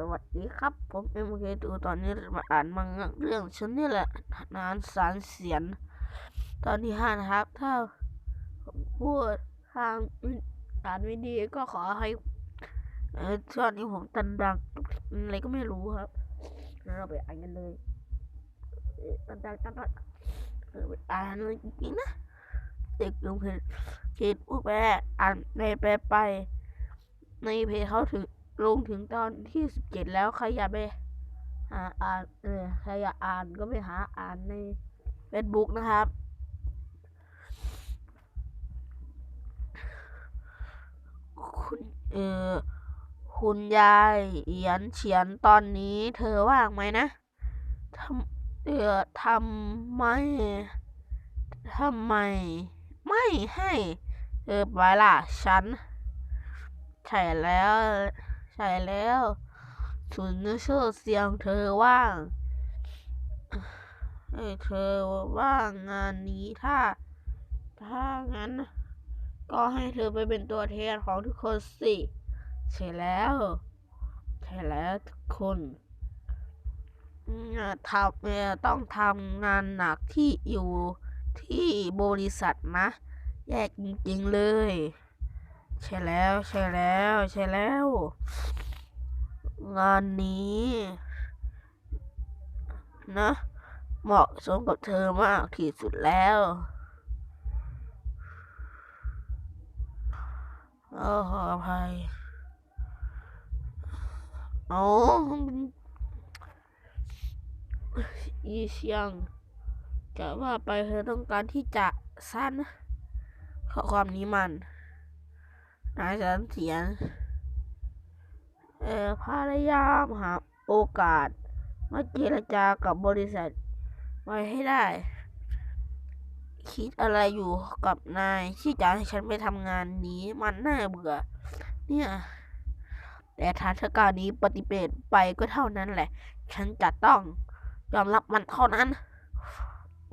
สวัสดีครับ ผมเอ็มเคตูตอนนี้มาอ่านมังงะเรื่องฉันนี่แหละนานสารเสียน ตอนที่ห้านะครับ ถ้าผมพูดทางอ่านไม่ดีก็ขอให้เออช่วงนี้ผมตันดังอะไรก็ไม่รู้ครับแล้วเราไปอ่านกันเลยตันดังตันดังไปอ่านเลยจริงๆนะเด็กลงเพจอุ้แปอ่านในแปลไป ในเพจเขาถึง ลงถึงตอนที่สิบเจ็ดแล้วใครอยากไปหาอ่านเออใครอยากอ่านก็ไปหาอ่านในเฟซบุ๊กนะครับ คุณเออคุณยายเอียนเฉียนตอนนี้ เธอว่างไหมนะทำเออทำไมทำไม ไม่ให้ เออไปล่ะฉันใช่แล้ว ใช่แล้วสุนเชื่อเสียงเธอว่างเอ้เธอว่างงานนี้ถ้า ถ้างั้น ก็ให้เธอไปเป็นตัวแทนของทุกคนสิ ใช่แล้วใช่แล้วทุกคนทำเต้องทำงานหนักที่อยู่ที่บริษัทนะ แยกจริงๆเลย ใช่แล้วใช่แล้วใช่แล้ว งานนี้ นะ เหมาะสมกับเธอมากที่สุดแล้วเออขออภัยโอ้อีเชียงจะว่าไปเธอต้องการที่จะสั้นข้อความนี้มัน นายสันเสียนเอ่อพยายามหาโอกาส มาเจรจากับบริษัทไว้ให้ได้ คิดอะไรอยู่กับนายที่จะให้ฉันไปทำงานนี้มันน่าเบื่อ เนี่ย แต่ถ้าเธอการนี้ปฏิเสธไปก็เท่านั้นแหละ ฉันจะต้องยอมรับมันเท่านั้น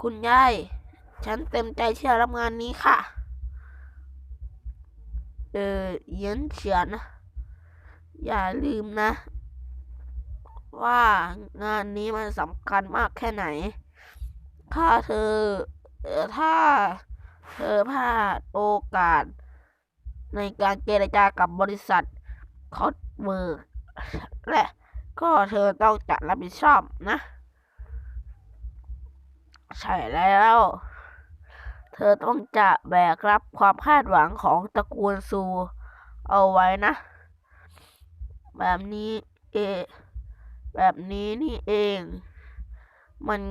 คุณยาย ฉันเต็มใจที่จะรับงานนี้ค่ะ เออเย็นเฉียนอย่าลืมนะ ว่างานนี้มันสำคัญมากแค่ไหน ถ้าเธอเออถ้าเธอพลาดโอกาส ในการเจรจากับบริษัทคอสเวิร์กและก็เธอต้องจัดรับผิดชอบนะ ใช่แล้ว เธอต้องจะแบกรับความคาดหวังของตระกูลซูเอาไว้นะ แบบนี้เอ แบบนี้นี่เอง มัน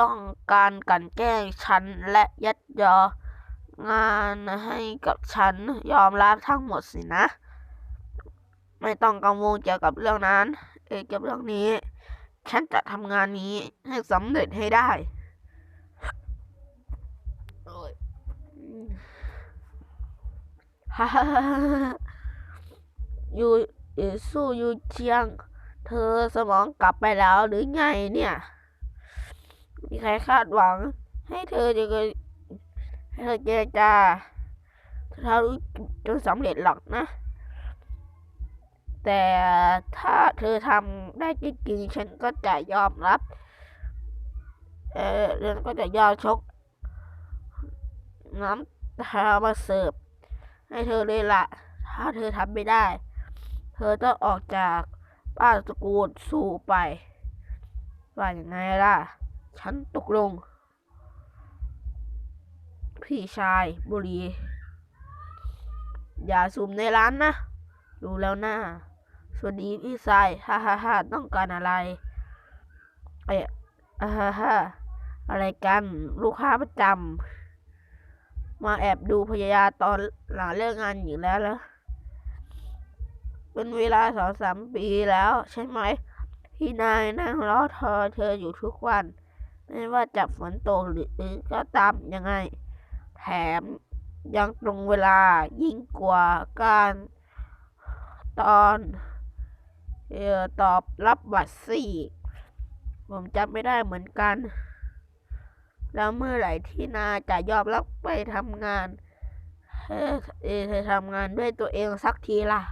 ต้องการกันแกล้งฉันและยัดยองานให้กับฉันยอมรับทั้งหมดสินะ ไม่ต้องกังวลเกี่ยวกับเรื่องนั้น เอเกี่ยวกับเรื่องนี้ ฉันจะทำงานนี้ให้สำเร็จให้ได้โอ้ยอืม ฮ่าฮ่าฮ่าฮ่ายูสู้ยูเจียง เธอสมองกลับไปแล้วหรือไงเนี่ย มีใครคาดหวัง ให้เธอจะเกิดให้เธอเจรจาเธอรู้จนสำเร็จหรอกนะ แต่ถ้าเธอทำได้จริงๆฉันก็จะยอมรับ เออฉันก็จะยอมชกน้ำตามาเสิร์ฟ ให้เธอเลยละถ้าเธอทำไม่ได้ เธอต้องออกจากบ้านตระกูลสู่ไปว่าอย่างไงล่ะ ฉันตกลง พี่ชายบุรี อย่าสูมในร้านนะรู้แล้วนะสวัสดีพี่ชายฮ่าฮ่าฮ่าต้องการอะไร เอ๊ะฮ่าฮ่าอะไรกัน ลูกค้าประจำ มาแอบดูพยายาตอนหลังเลิกงานอยู่แล้วเหรอเป็นเวลาสองสามปีแล้วใช่ไหม ที่นายนั่งรอเธอเธออยู่ทุกวัน ไม่ว่าจะฝนตกหรือก็ตามยังไง แถมยังตรงเวลายิ่งกว่าการตอนเออตอบรับบัตรสี่ ผมจำไม่ได้เหมือนกัน แล้วเมื่อไหร่ที่นาจะยอมรับไปทำงานเฮ้เอเธอทำงานด้วยตัวเองสักทีล่ะ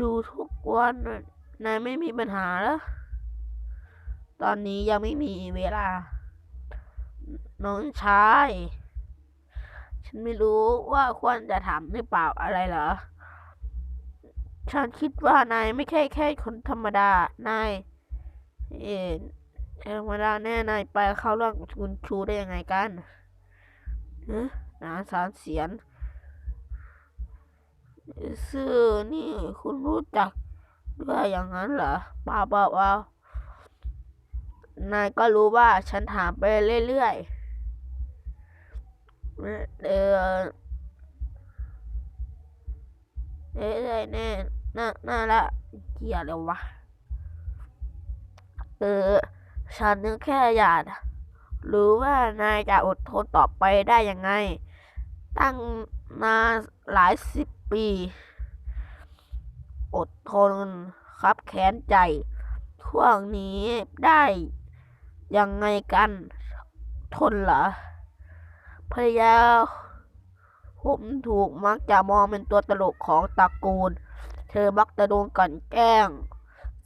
ดูทุกวันนายไม่มีปัญหาแล้วตอนนี้ยังไม่มีเวลา น้องชาย ฉันไม่รู้ว่าควรจะถามหรือเปล่าอะไรเหรอ ฉันคิดว่านายไม่ใช่แค่คนธรรมดานายเอ ธรรมดาแน่นายไปเข้าเรื่องคุณครูได้ยังไงกันฮะนานสารเสียนซื่อนี่คุณรู้จักด้วยอย่างนั้นเหรอเปล่าเปล่าเปล่านายก็รู้ว่าฉันถามไปเรื่อยๆเออเรื่อยแน่น่าน่าละเกียดเลยวะ เออ ฉันนึกแค่อยากรู้ว่านายจะอดทนต่อไปได้ยังไง ตั้งนานหลายสิบปี อดทนครับแค้นใจช่วงนี้ได้ยังไงกัน ทนเหรอภรรยาผมถูกมักจะมองเป็นตัวตลกของตระกูล เธอมักจะโดนกันแกล้ง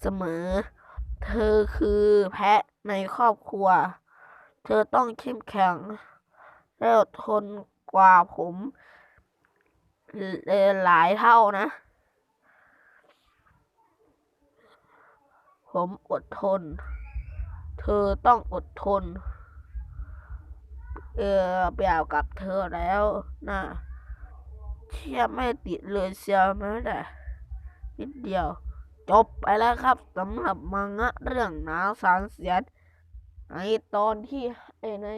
เสมอ เธอคือแพะในครอบครัว เธอต้องเข้มแข็ง และอดทนกว่าผมหลายเท่านะ ผมอดทน เธอต้องอดทน เออเปล่ากับเธอแล้วนะเทียบไม่ติดเลยเชียวแม้แต่นิดเดียว จบไปแล้วครับสำหรับมังงะเรื่องหนาวสารเสียนในตอนที่ใน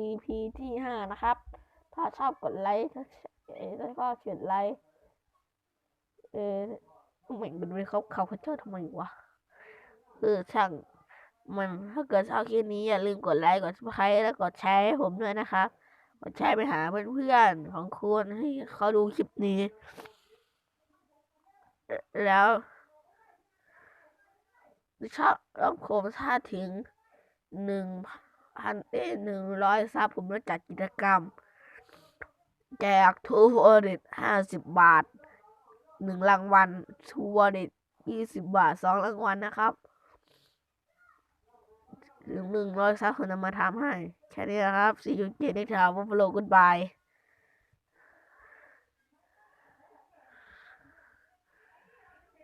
EP ที่ห้านะครับ ถ้าชอบกดไลค์ถ้าเอ่อถ้าก็เขียนไลค์เออเหมือนเป็นเขาเขาเขาเจอทำไมวะเออช่างมันถ้าเกิดชอบคลิปนี้อย่าลืมกดไลค์กดซับสไครต์แล้วกดแชร์ให้ผมด้วยนะครับกดแชร์ไปหาเพื่อนๆของคุณให้เขาดูคลิปนี้ แล้ว ชอบรับผมถ้าถึงหนึ่งพันเอ้หนึ่งร้อยซับผมจะจัดกิจกรรม แจกทูวอร์ดิตห้าสิบบาทหนึ่งรางวัลทูวอร์ดิตยี่สิบบาทสองรางวัลนะครับถึงหนึ่งร้อยซับผมจะมาทำให้ แค่นี้นะครับสี่จุดเจ็ดได้ถามว่าโปรกุดบาย